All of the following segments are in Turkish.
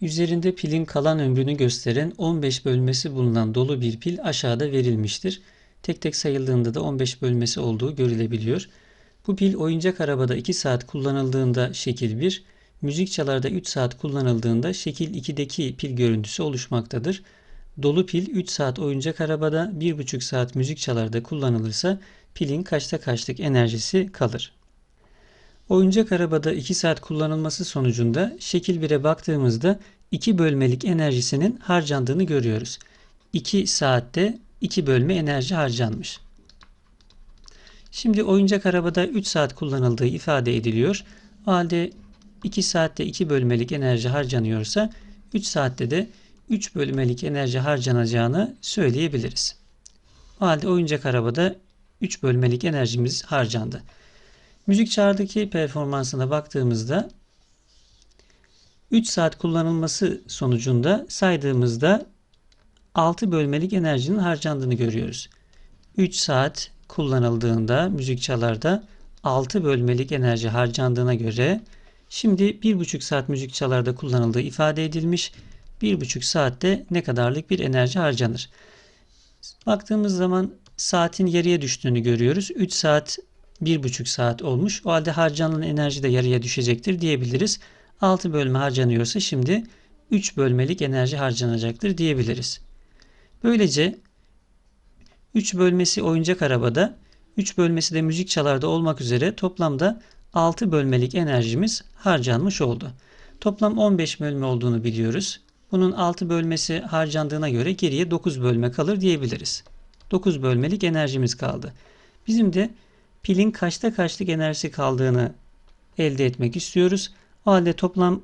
Üzerinde pilin kalan ömrünü gösteren 15 bölmesi bulunan dolu bir pil aşağıda verilmiştir. Tek tek sayıldığında da 15 bölmesi olduğu görülebiliyor. Bu pil oyuncak arabada 2 saat kullanıldığında şekil 1, müzik çalarda 3 saat kullanıldığında şekil 2'deki pil görüntüsü oluşmaktadır. Dolu pil 3 saat oyuncak arabada 1,5 saat müzik çalarda kullanılırsa pilin kaçta kaçlık enerjisi kalır. Oyuncak arabada 2 saat kullanılması sonucunda şekil 1'e baktığımızda 2 bölmelik enerjisinin harcandığını görüyoruz. 2 saatte 2 bölme enerji harcanmış. Şimdi oyuncak arabada 3 saat kullanıldığı ifade ediliyor. O halde 2 saatte 2 bölmelik enerji harcanıyorsa 3 saatte de 3 bölmelik enerji harcanacağını söyleyebiliriz. O halde oyuncak arabada 3 bölmelik enerjimiz harcandı. Müzik çağrıdaki performansına baktığımızda 3 saat kullanılması sonucunda saydığımızda 6 bölmelik enerjinin harcandığını görüyoruz. 3 saat kullanıldığında müzik çalarda 6 bölmelik enerji harcandığına göre şimdi 1,5 saat müzik çalarda kullanıldığı ifade edilmiş. 1,5 saatte ne kadarlık bir enerji harcanır? Baktığımız zaman saatin yarıya düştüğünü görüyoruz. 3 saat 1,5 saat olmuş. O halde harcanan enerji de yarıya düşecektir diyebiliriz. 6 bölme harcanıyorsa şimdi 3 bölmelik enerji harcanacaktır diyebiliriz. Böylece 3 bölmesi oyuncak arabada, 3 bölmesi de müzik çalarda olmak üzere toplamda 6 bölmelik enerjimiz harcanmış oldu. Toplam 15 bölme olduğunu biliyoruz. Bunun 6 bölmesi harcandığına göre geriye 9 bölme kalır diyebiliriz. 9 bölmelik enerjimiz kaldı. Bizim de pilin kaçta kaçlık enerjisi kaldığını elde etmek istiyoruz. O halde toplam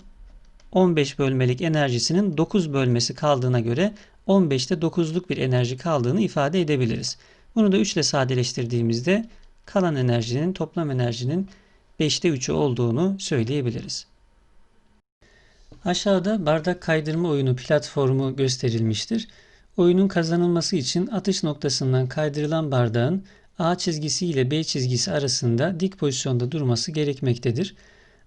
15 bölmelik enerjisinin 9 bölmesi kaldığına göre 15'te 9'luk bir enerji kaldığını ifade edebiliriz. Bunu da 3 ile sadeleştirdiğimizde kalan enerjinin toplam enerjinin 5'te 3'ü olduğunu söyleyebiliriz. Aşağıda bardak kaydırma oyunu platformu gösterilmiştir. Oyunun kazanılması için atış noktasından kaydırılan bardağın A çizgisi ile B çizgisi arasında dik pozisyonda durması gerekmektedir.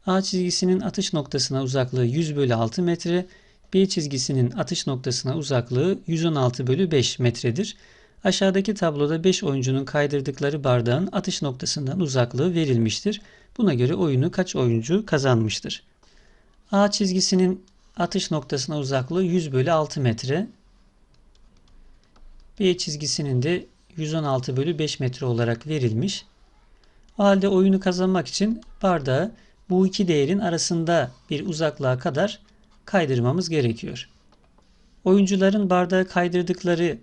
A çizgisinin atış noktasına uzaklığı 100 bölü 6 metre, B çizgisinin atış noktasına uzaklığı 116 bölü 5 metredir. Aşağıdaki tabloda 5 oyuncunun kaydırdıkları bardağın atış noktasından uzaklığı verilmiştir. Buna göre oyunu kaç oyuncu kazanmıştır? A çizgisinin atış noktasına uzaklığı 100 bölü 6 metre. B çizgisinin de 116 bölü 5 metre olarak verilmiş. O halde oyunu kazanmak için bardağı bu iki değerin arasında bir uzaklığa kadar kaydırmamız gerekiyor. Oyuncuların bardağı kaydırdıkları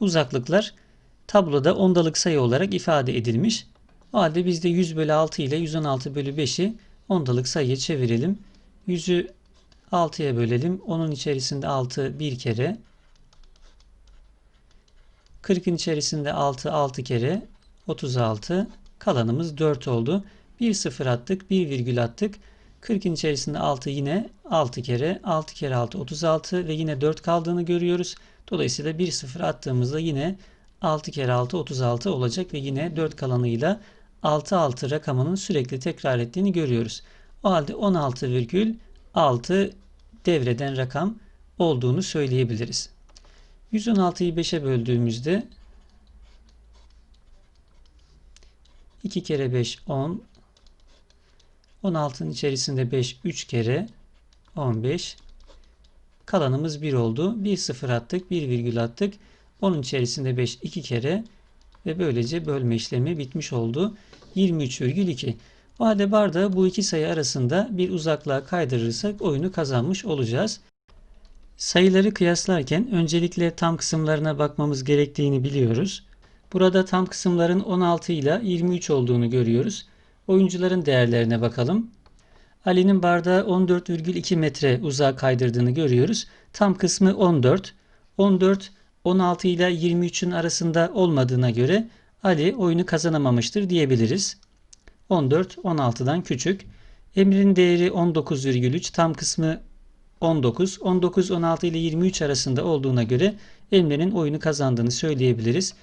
uzaklıklar tabloda ondalık sayı olarak ifade edilmiş. O halde biz de 100 bölü 6 ile 116 bölü 5'i ondalık sayıya çevirelim. 100'ü 6'ya bölelim. Onun içerisinde 6 bir kere. 40'ın içerisinde 6 6 kere 36. Kalanımız 4 oldu. 1 sıfır attık. 1 virgül attık. 40'ın içerisinde 6 yine 6 kere. 6 kere 6 36 ve yine 4 kaldığını görüyoruz. Dolayısıyla 1 sıfır attığımızda yine 6 kere 6 36 olacak ve yine 4 kalanıyla 6 6 rakamının sürekli tekrar ettiğini görüyoruz. O halde 16,6 devreden rakam olduğunu söyleyebiliriz. 116'yı 5'e böldüğümüzde 2 kere 5 10 16'nın içerisinde 5 3 kere 15 kalanımız 1 oldu. 1 sıfır attık 1 virgül attık. Onun içerisinde 5 2 kere ve böylece bölme işlemi bitmiş oldu. 23,2 o halde bardağı bu iki sayı arasında bir uzaklığa kaydırırsak oyunu kazanmış olacağız. Sayıları kıyaslarken öncelikle tam kısımlarına bakmamız gerektiğini biliyoruz. Burada tam kısımların 16 ile 23 olduğunu görüyoruz. Oyuncuların değerlerine bakalım. Ali'nin bardağı 14,2 metre uzağa kaydırdığını görüyoruz. Tam kısmı 14. 14 16 ile 23'ün arasında olmadığına göre Ali oyunu kazanamamıştır diyebiliriz. 14 16'dan küçük. Emrin değeri 19,3 tam kısmı 19. 19 16 ile 23 arasında olduğuna göre Emre'nin oyunu kazandığını söyleyebiliriz.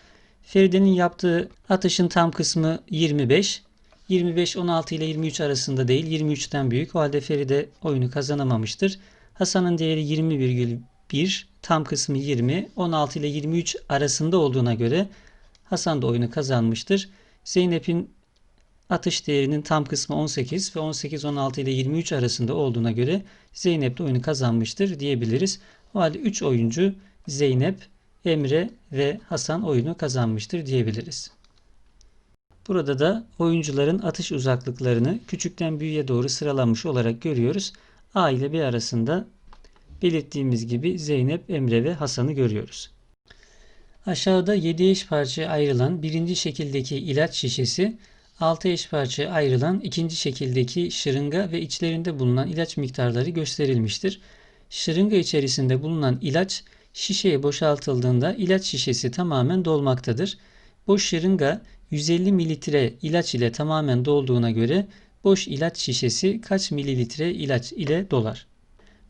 Feride'nin yaptığı atışın tam kısmı 25. 25 16 ile 23 arasında değil 23'ten büyük. O halde Feride oyunu kazanamamıştır. Hasan'ın değeri 20,1, tam kısmı 20, 16 ile 23 arasında olduğuna göre Hasan da oyunu kazanmıştır. Zeynep'in atış değerinin tam kısmı 18 ve 18, 16 ile 23 arasında olduğuna göre Zeynep de oyunu kazanmıştır diyebiliriz. O halde 3 oyuncu Zeynep, Emre ve Hasan oyunu kazanmıştır diyebiliriz. Burada da oyuncuların atış uzaklıklarını küçükten büyüğe doğru sıralanmış olarak görüyoruz. A ile B arasında belirttiğimiz gibi Zeynep, Emre ve Hasan'ı görüyoruz. Aşağıda 7 eş parçaya ayrılan birinci şekildeki ilaç şişesi, 6 eş parçaya ayrılan ikinci şekildeki şırınga ve içlerinde bulunan ilaç miktarları gösterilmiştir. Şırınga içerisinde bulunan ilaç şişeye boşaltıldığında ilaç şişesi tamamen dolmaktadır. Boş şırınga 150 mililitre ilaç ile tamamen dolduğuna göre boş ilaç şişesi kaç mililitre ilaç ile dolar?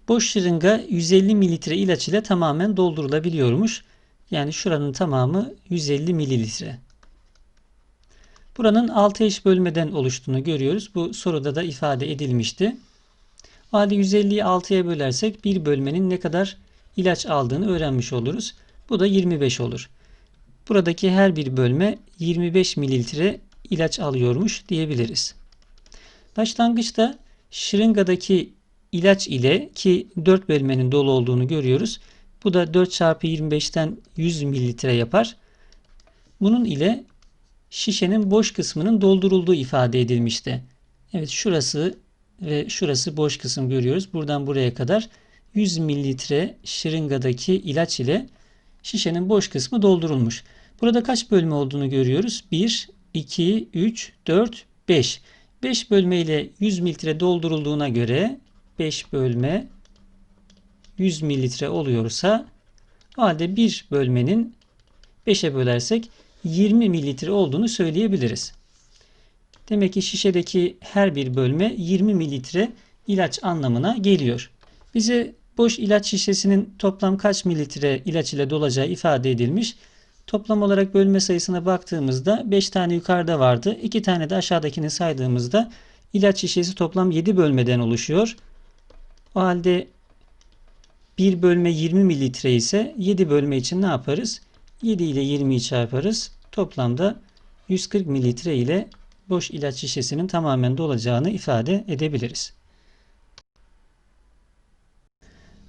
Boş şırınga 150 mililitre ilaç ile tamamen doldurulabiliyormuş. Yani şuranın tamamı 150 mililitre. Buranın 6 eş bölmeden oluştuğunu görüyoruz. Bu soruda da ifade edilmişti. O halde 150'yi 6'ya bölersek bir bölmenin ne kadar ilaç aldığını öğrenmiş oluruz. Bu da 25 olur. Buradaki her bir bölme 25 mililitre ilaç alıyormuş diyebiliriz. Başlangıçta şırıngadaki ilaç ile ki 4 bölmenin dolu olduğunu görüyoruz. Bu da 4 çarpı 25'ten 100 mililitre yapar. Bunun ile şişenin boş kısmının doldurulduğu ifade edilmişti. Evet şurası ve şurası boş kısım görüyoruz. Buradan buraya kadar 100 mililitre şırıngadaki ilaç ile şişenin boş kısmı doldurulmuş. Burada kaç bölme olduğunu görüyoruz. 1, 2, 3, 4, 5. 5 bölme ile 100 mililitre doldurulduğuna göre 5 bölme 100 mililitre oluyorsa o halde bir bölmenin 5'e bölersek 20 mililitre olduğunu söyleyebiliriz. Demek ki şişedeki her bir bölme 20 mililitre ilaç anlamına geliyor. Bize boş ilaç şişesinin toplam kaç mililitre ilaç ile dolacağı ifade edilmiş. Toplam olarak bölme sayısına baktığımızda 5 tane yukarıda vardı. 2 tane de aşağıdakini saydığımızda ilaç şişesi toplam 7 bölmeden oluşuyor. O halde bir bölme 20 mililitre ise 7 bölme için ne yaparız? 7 ile 20'yi çarparız. Toplamda 140 mililitre ile boş ilaç şişesinin tamamen dolacağını ifade edebiliriz.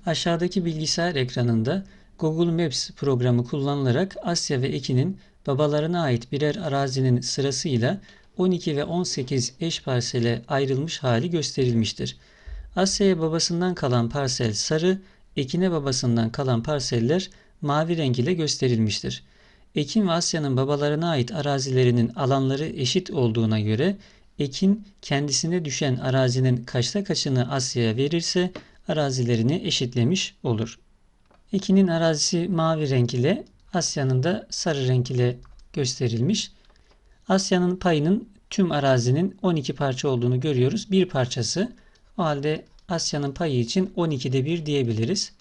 Aşağıdaki bilgisayar ekranında Google Maps programı kullanılarak Asya ve Ekin'in babalarına ait birer arazinin sırasıyla 12 ve 18 eş parsele ayrılmış hali gösterilmiştir. Asya'ya babasından kalan parsel sarı, Ekin'e babasından kalan parseller mavi renk ile gösterilmiştir. Ekin ve Asya'nın babalarına ait arazilerinin alanları eşit olduğuna göre Ekin kendisine düşen arazinin kaçta kaçını Asya'ya verirse arazilerini eşitlemiş olur. Ekin'in arazisi mavi renk ile Asya'nın da sarı renk ile gösterilmiş. Asya'nın payının tüm arazinin 12 parça olduğunu görüyoruz. Bir parçası o halde Asya'nın payı için 12'de 1 diyebiliriz.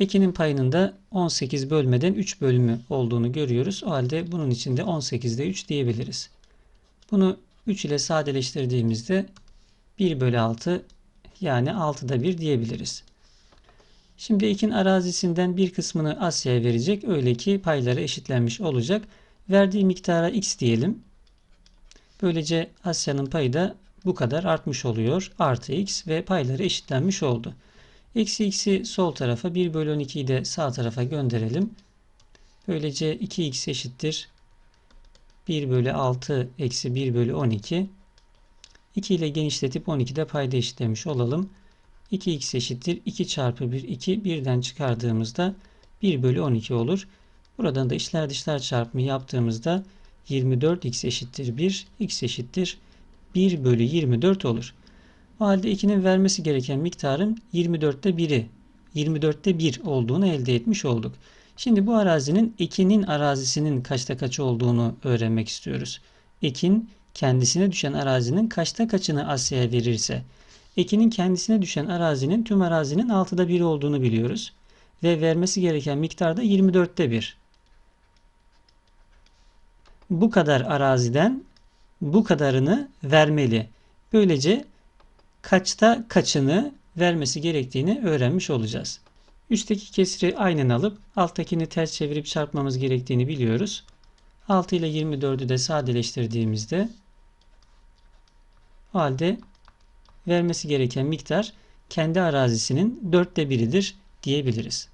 Ekin'in payının da 18 bölmeden 3 bölümü olduğunu görüyoruz. O halde bunun için de 18'de 3 diyebiliriz. Bunu 3 ile sadeleştirdiğimizde 1 bölü 6 yani 6'da 1 diyebiliriz. Şimdi Ekin arazisinden bir kısmını Asya'ya verecek. Öyle ki payları eşitlenmiş olacak. Verdiği miktara x diyelim. Böylece Asya'nın payı da bu kadar artmış oluyor. Artı x ve payları eşitlenmiş oldu. Eksi x'i sol tarafa 1 bölü 12'yi de sağ tarafa gönderelim. Böylece 2x eşittir. 1 bölü 6 eksi 1 bölü 12. 2 ile genişletip 12'de payda eşitlemiş olalım. 2x eşittir. 2 çarpı 1 2. 1'den çıkardığımızda 1 bölü 12 olur. Buradan da içler dışlar çarpımı yaptığımızda 24x eşittir 1. x eşittir 1 bölü 24 olur. O halde 2'nin vermesi gereken miktarın 24'te 1'i 24'te 1 olduğunu elde etmiş olduk. Şimdi bu arazinin ekinin arazisinin kaçta kaç olduğunu öğrenmek istiyoruz. Ekin kendisine düşen arazinin kaçta kaçını Asya'ya verirse ekinin kendisine düşen arazinin tüm arazinin 6'da 1 olduğunu biliyoruz. Ve vermesi gereken miktar da 24'te 1. Bu kadar araziden bu kadarını vermeli. Böylece kaçta kaçını vermesi gerektiğini öğrenmiş olacağız. Üstteki kesri aynen alıp alttakini ters çevirip çarpmamız gerektiğini biliyoruz. 6 ile 24'ü de sadeleştirdiğimizde o halde vermesi gereken miktar kendi arazisinin dörtte biridir diyebiliriz.